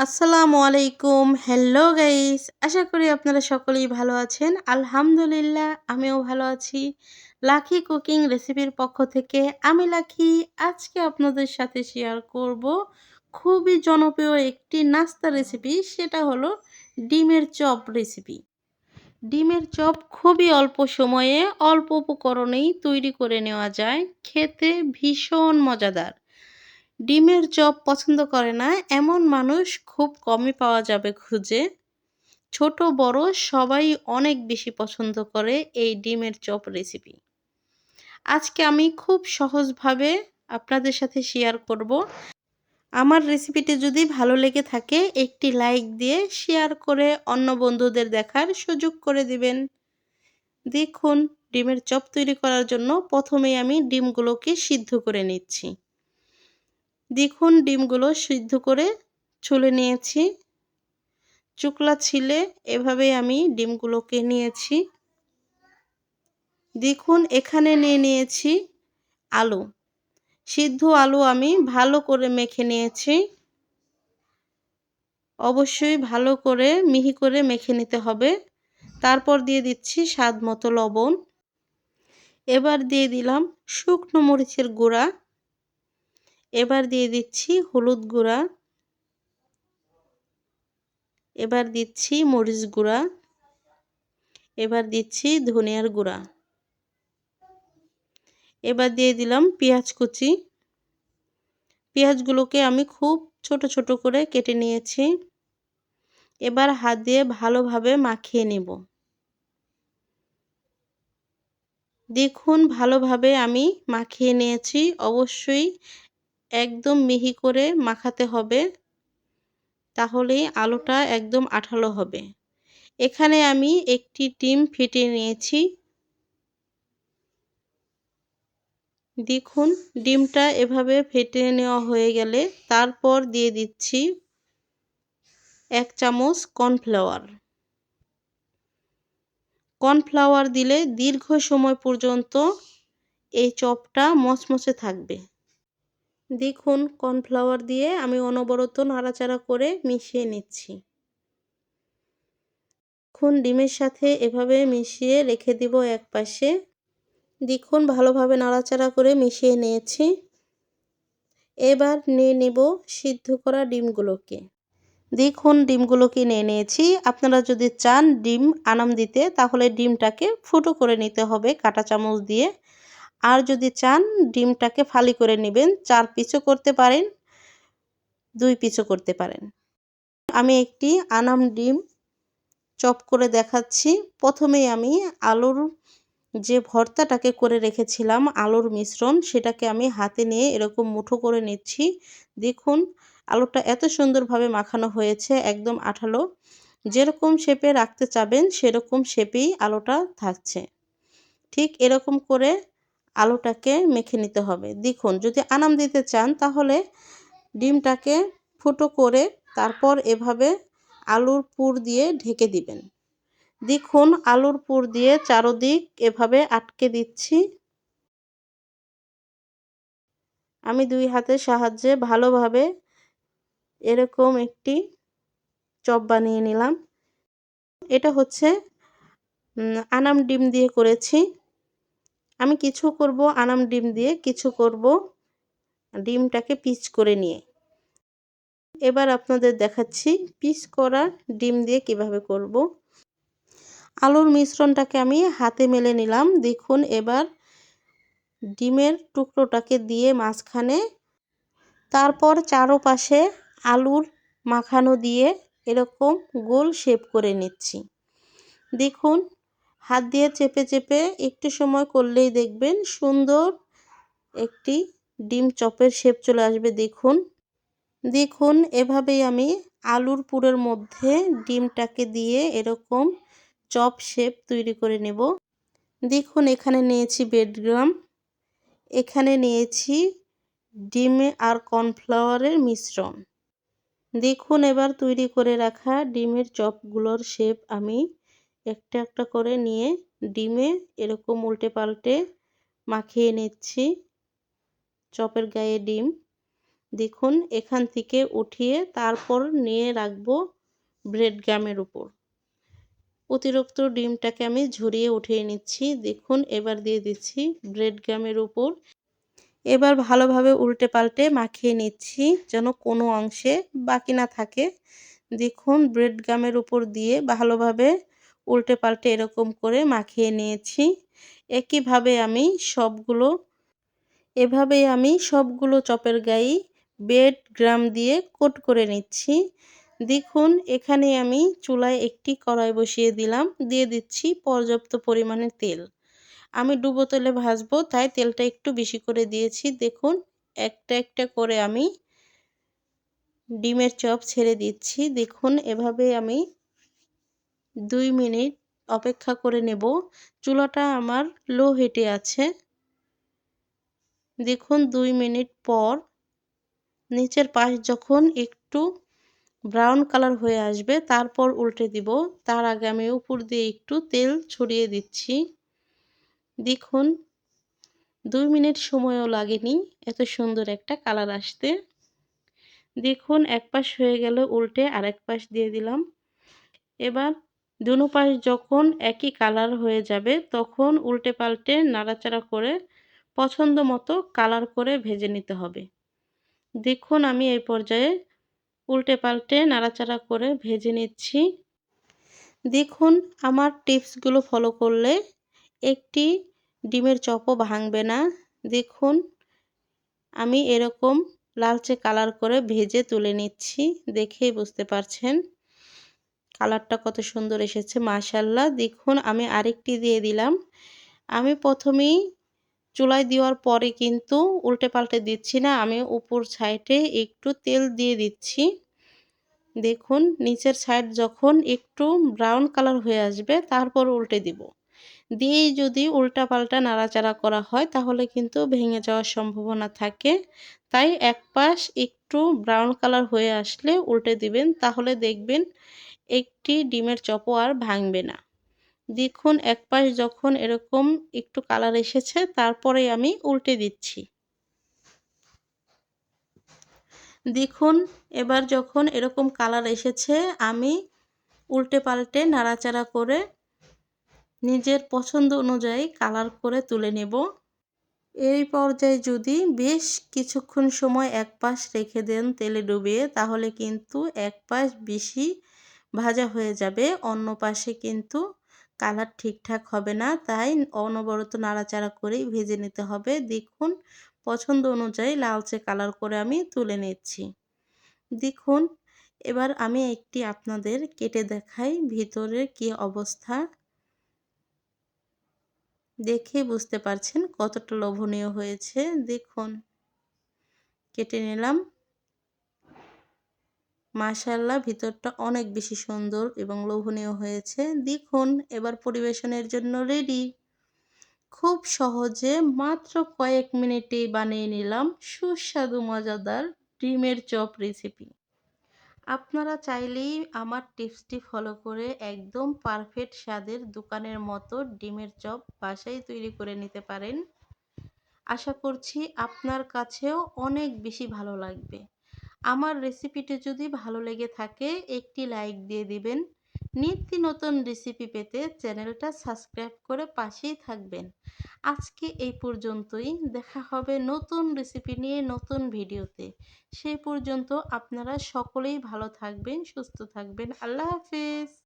আসসালামু আলাইকুম। Hello guys আশা করি আপনারা সকলেই ভালো আছেন। আলহামদুলিল্লাহ, আমিও ভালো আছি। লাকি কুকিং রেসিপির পক্ষ থেকে আমি লাকি আজকে আপনাদের সাথে শেয়ার করব খুবই জনপ্রিয় একটি নাস্তা রেসিপি সেটা হলো ডিমের চপ রেসিপি ডিমের চপ খুবই অল্প সময়ে অল্প উপকরণেই তৈরি করে নেওয়া যায়। খেতে ভীষণ মজাদার। ডিমের চপ পছন্দ করে না, এমন মানুষ খুব কমই পাওয়া যাবে খুঁজে। ছোট, বড় সবাই অনেক বেশি পছন্দ করে এই ডিমের চপ রেসিপি আজকে আমি খুব সহজভাবে আপনাদের সাথে শেয়ার করব। আমার রেসিপিটি যদি ভালো লেগে থাকে, একটি লাইক দিয়ে শেয়ার করে অন্য বন্ধুদের দেখার সুযোগ করে দিবেন। দেখুন, ডিমের চপ তৈরি করার জন্য প্রথমেই আমি ডিমগুলোকে সিদ্ধ করে নিচ্ছি। দেখুন, ডিমগুলো সিদ্ধ করে ছুলে নিয়েছি। চুকলা ছিলে, এভাবে আমি ডিমগুলোকে নিয়েছি। দেখুন, এখানে নিয়ে নিয়েছি আলু। সিদ্ধ আলু আমি ভালো করে মেখে নিয়েছি। অবশ্যই ভালো করে, মিহি করে মেখে নিতে হবে। তারপর দিয়ে দিচ্ছি স্বাদ মতো লবণ। এবার দিয়ে দিলাম শুকনো মরিচের গুঁড়া। এবার দিয়ে দিচ্ছি হলুদ গুঁড়া। এবার দিচ্ছি মরিচ গুঁড়া। এবার দিচ্ছি ধনিয়ার গুঁড়া। এবার দিয়ে দিলাম পেঁয়াজ কুচি। পেঁয়াজগুলোকে আমি খুব ছোট ছোট করে কেটে নিয়েছি। এবার হাত দিয়ে ভালোভাবে মাখিয়ে নেব। দেখুন ভালোভাবে আমি মাখিয়ে নিয়েছি। অবশ্যই একদম মিহি করে মাখাতে হবে, তাহলেই আলুটা একদম আঠালো হবে। এখানে আমি একটি ডিম ফেটে নিয়েছি। দেখুন, ডিমটা এভাবে ফেটে নেওয়া হয়ে গেলে তারপর দিয়ে দিচ্ছি এক চামচ কর্নফ্লাওয়ার। কর্নফ্লাওয়ার দিলে দীর্ঘ সময় পর্যন্ত এই চপটা মচমচে থাকবে। দেখুন, কর্নফ্লাওয়ার দিয়ে আমি অনবরত নাড়াচাড়া করে মিশিয়ে নিচ্ছি। এখন ডিমের সাথে এভাবে মিশিয়ে রেখে দিব এক পাশে দেখুন, ভালোভাবে নাড়াচাড়া করে মিশিয়ে নিয়েছি। এবার নিয়ে নেব সিদ্ধ করা ডিমগুলোকে। দেখুন, ডিমগুলোকে নিয়ে নিয়েছি। আপনারা যদি চান ডিম আনাম দিতে, তাহলে ডিমটাকে ফুটো করে নিতে হবে কাটা চামচ দিয়ে। আর যদি চান, ডিমটাকে ফালি করে নেবেন। চার পিসও করতে পারেন, দুই পিসও করতে পারেন। আমি একটি আনাম ডিম চপ করে দেখাচ্ছি। প্রথমেই আমি আলুর যে ভর্তাটাকে করে রেখেছিলাম, আলুর মিশ্রণ, সেটাকে আমি হাতে নিয়ে এরকম মুঠো করে নিচ্ছি। দেখুন, আলুটা এত সুন্দরভাবে মাখানো হয়েছে, একদম আঠালো। যেরকম শেপে রাখতে চাবেন, সেরকম শেপেই আলুটা থাকছে। ঠিক এরকম করে আলুটাকে মেখে নিতে হবে। দেখুন, যদি আনাম দিতে চান, তাহলে ডিমটাকে ফুটো করে তারপর এভাবে আলুর পুর দিয়ে ঢেকে দিবেন। দেখুন, আলুর পুর দিয়ে চারোদিক এভাবে আটকে দিচ্ছি। আমি দুই হাতের সাহায্যে ভালোভাবে এরকম একটি চপ বানিয়ে নিলাম। এটা হচ্ছে আনাম ডিম দিয়ে করেছি। আমি কিছু করব, আনাম ডিম দিয়ে কিছু করব, ডিমটাকে পিচ করে নিয়ে। এবার আপনাদের দেখাচ্ছি পিচ করা ডিম দিয়ে কীভাবে করব। আলুর মিশ্রণটাকে আমি হাতে মেলে নিলাম। দেখুন, এবার ডিমের টুকরোটাকে দিয়ে মাঝখানে তারপর চারোপাশে আলুর মাখানো দিয়ে এরকম গোল শেপ করে নিচ্ছি। দেখুন হাত দিয়ে চেপে চেপে একটু সময় করলেই দেখবেন সুন্দর একটি ডিম চপের শেপ চলে আসবে। দেখুন দেখুন, এভাবেই আমি আলুর পুরের মধ্যে ডিমটাকে দিয়ে এরকম চপ শেপ তৈরি করে নেব। দেখুন, এখানে নিয়েছি বেডগ্রাম এখানে নিয়েছি ডিমে আর কর্নফ্লাওয়ারের মিশ্রণ। দেখুন, এবার তৈরি করে রাখা ডিমের চপগুলোর শেপ আমি একটা একটা করে নিয়ে ডিমে এরকম উল্টে পাল্টে মাখিয়ে নিচ্ছি। চপের গায়ে ডিম। দেখুন, এখান থেকে উঠিয়ে তারপর নিয়ে রাখব ব্রেড গামের উপর। অতিরিক্ত ডিমটাকে আমি ঝরিয়ে উঠিয়ে নিচ্ছি। দেখুন, এবার দিয়ে দিচ্ছি ব্রেড গামের উপর। এবার ভালোভাবে উল্টে পাল্টে মাখিয়ে নিচ্ছি যেন কোনো অংশে বাকি না থাকে। দেখুন, ব্রেড গামের উপর দিয়ে ভালোভাবে উল্টে পাল্টে এরকম করে মাখিয়ে নিয়েছি। একইভাবে আমি সবগুলো, এভাবেই আমি সবগুলো চপের গায়ে বেড গ্রাম দিয়ে কোট করে নিচ্ছি। দেখুন, এখানে আমি চুলায় একটি কড়াই বসিয়ে দিলাম, দিয়ে দিচ্ছি পর্যাপ্ত পরিমাণে তেল। আমি ডুবো তেলে ভাজবো, তাই তেলটা একটু বেশি করে দিয়েছি। দেখুন, একটা একটা করে আমি ডিমের চপ ছেড়ে দিচ্ছি। দেখুন এভাবে আমি দুই মিনিট অপেক্ষা করে নেব। চুলাটা আমার লো হিটে আছে। দেখুন, দুই মিনিট পর নিচের পাশ যখন একটু ব্রাউন কালার হয়ে আসবে, তারপর উল্টে দিব। তার আগে আমি উপর দিয়ে একটু তেল ছড়িয়ে দিচ্ছি। দেখুন, দুই মিনিট সময়ও লাগেনি, এত সুন্দর একটা কালার আসতে। দেখুন, এক পাশ হয়ে গেল, উল্টে আরেক পাশ দিয়ে দিলাম। এবার দুনো পাশ যখন একই কালার হয়ে যাবে, তখন উল্টে পাল্টে নাড়াচাড়া করে পছন্দ মতো কালার করে ভেজে নিতে হবে। দেখুন, আমি এই পর্যায়ে উল্টে পাল্টে নাড়াচাড়া করে ভেজে নিচ্ছি। দেখুন, আমার টিপসগুলো ফলো করলে একটি ডিমের চপও ভাঙবে না। দেখুন, আমি এরকম লালচে কালার করে ভেজে তুলে নিচ্ছি, দেখেই বুঝতে পারছেন। কালারটা কত সুন্দর এসেছে মাশাল্লাহ দেখুন, আমি আরেকটি দিয়ে দিলাম। আমি প্রথমেই চুলায় দেওয়ার পরে কিন্তু উল্টে পাল্টে দিচ্ছি না, আমি উপর সাইডে একটু তেল দিয়ে দিচ্ছি। দেখুন, নিচের সাইড যখন একটু ব্রাউন কালার হয়ে আসবে, তারপর উল্টে দিব। দিয়েই যদি উল্টা পাল্টা নাড়াচাড়া করা হয়, তাহলে কিন্তু ভেঙে যাওয়ার সম্ভাবনা থাকে। তাই এক পাশ একটু ব্রাউন কালার হয়ে আসলে উল্টে দিবেন, তাহলে দেখবেন একটি ডিমের চপও আর ভাঙবে না। দেখুন এক পাশ যখন এরকম একটু কালার এসেছে তারপরে আমি উল্টে দিচ্ছি। দেখুন, এবার যখন এরকম কালার এসেছে, আমি উল্টে পাল্টে নাড়াচাড়া করে নিজের পছন্দ অনুযায়ী কালার করে তুলে নেব। এই পর্যায়ে যদি বেশ কিছুক্ষণ সময় এক পাশ রেখে দেন তেলে ডুবিয়ে, তাহলে কিন্তু এক পাশ বেশি ভাজা হয়ে যাবে। অন্য পাশে কিন্তু কালার ঠিকঠাক হবে না, তাই অনবরত নাড়াচাড়া করেই ভেজে নিতে হবে। দেখুন, পছন্দ অনুযায়ী লালচে কালার করে আমি তুলে নিচ্ছি। দেখুন, এবার আমি একটি আপনাদের কেটে দেখাই ভিতরের কি অবস্থা। দেখে বুঝতে পারছেন কতটা লোভনীয় হয়েছে। দেখুন, কেটে নিলাম। মাশাল্লাহ ভিতরটা অনেক বেশি সুন্দর এবং লোভনীয় হয়েছে। দেখুন, এবার পরিবেশনের জন্য রেডি খুব সহজে মাত্র কয়েক মিনিটেই বানিয়ে নিলাম সুস্বাদু, মজাদার ডিমের চপ রেসিপি আপনারা চাইলেই আমার টিপসটি ফলো করে একদম পারফেক্ট স্বাদের দোকানের মতো ডিমের চপ বাসায় তৈরি করে নিতে পারেন। আশা করছি আপনার কাছেও অনেক বেশি ভালো লাগবে। আমার রেসিপিটি যদি ভালো লেগে থাকে, একটি লাইক দিয়ে দিবেন। নিত্য নতুন রেসিপি পেতে চ্যানেলটা সাবস্ক্রাইব করে পাশেই থাকবেন। আজকে এই পর্যন্তই। দেখা হবে নতুন রেসিপি নিয়ে নতুন ভিডিওতে। সেই পর্যন্ত আপনারা সকলেই ভালো থাকবেন, সুস্থ থাকবেন। আল্লাহ হাফিজ!